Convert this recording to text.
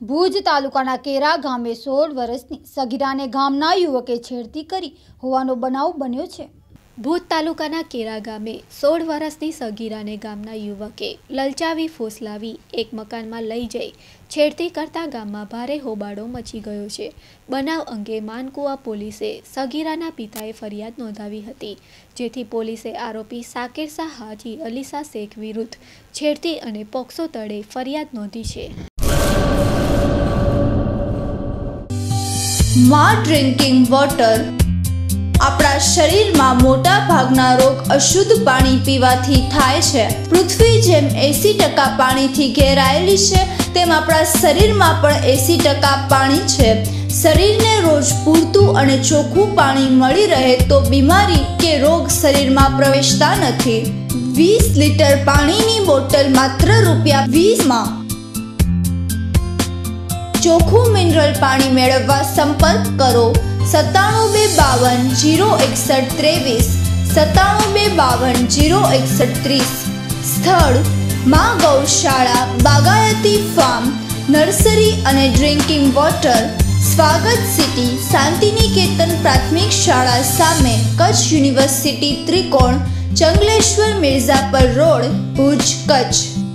ભુજ તાલુકાના કેરા ગામે સોળ વર્ષની સગીરાને ગામના યુવકે છેડતી કરી હોવાનો બનાવ બન્યો છે. ભુજ તાલુકાના કેરા ગામે સોળ વર્ષની સગીરાને ગામના યુવકે લલચાવી ફોસલાવી એક મકાનમાં લઈ જઈ છેડતી કરતા ગામમાં ભારે હોબાળો મચી ગયો છે. બનાવ અંગે માનકુવા પોલીસે સગીરાના પિતાએ ફરિયાદ નોંધાવી હતી, જેથી પોલીસે આરોપી સાકેર શાહ હાજી અલીસા શેખ વિરુદ્ધ છેડતી અને પોક્સો તળે ફરિયાદ નોંધી છે. માં ડ્રિંકિંગ વોટર આપણા શરીરમાં મોટા ભાગના રોગ અશુદ્ધ પાણી પીવાથી થાય છે. પૃથ્વી જેમ એસી ટકા પાણીથી ઘેરાયેલી છે, તેમ આપણા શરીરમાં પણ એસી ટકા પાણી છે. શરીરને રોજ પૂરતું અને ચોખ્ખું પાણી મળી રહે તો બીમારી કે રોગ શરીરમાં પ્રવેશતા નથી. વીસ લીટર પાણીની બોટલ માત્ર રૂપિયા વીસમાં ચોખ્ખું મિનરલ પાણી મેળવવા સંપર્ક કરો. સત્તાણું બે બાવન જીરો એકસઠ ત્રેવીસ. સત્તાણું બે બાવન જીરો એકસઠ ત્રીસ. સ્થળ, મા ગૌશાળા, બાગાયતી ફાર્મ, નર્સરી અને drinking water. Swagat city, Shantiniketan પ્રાથમિક શાળા સામે કચ્છ યુનિવર્સિટી ત્રિકોણ, ચંગલેશ્વર મિર્ઝાપર રોડ, ભુજ, કચ્છ.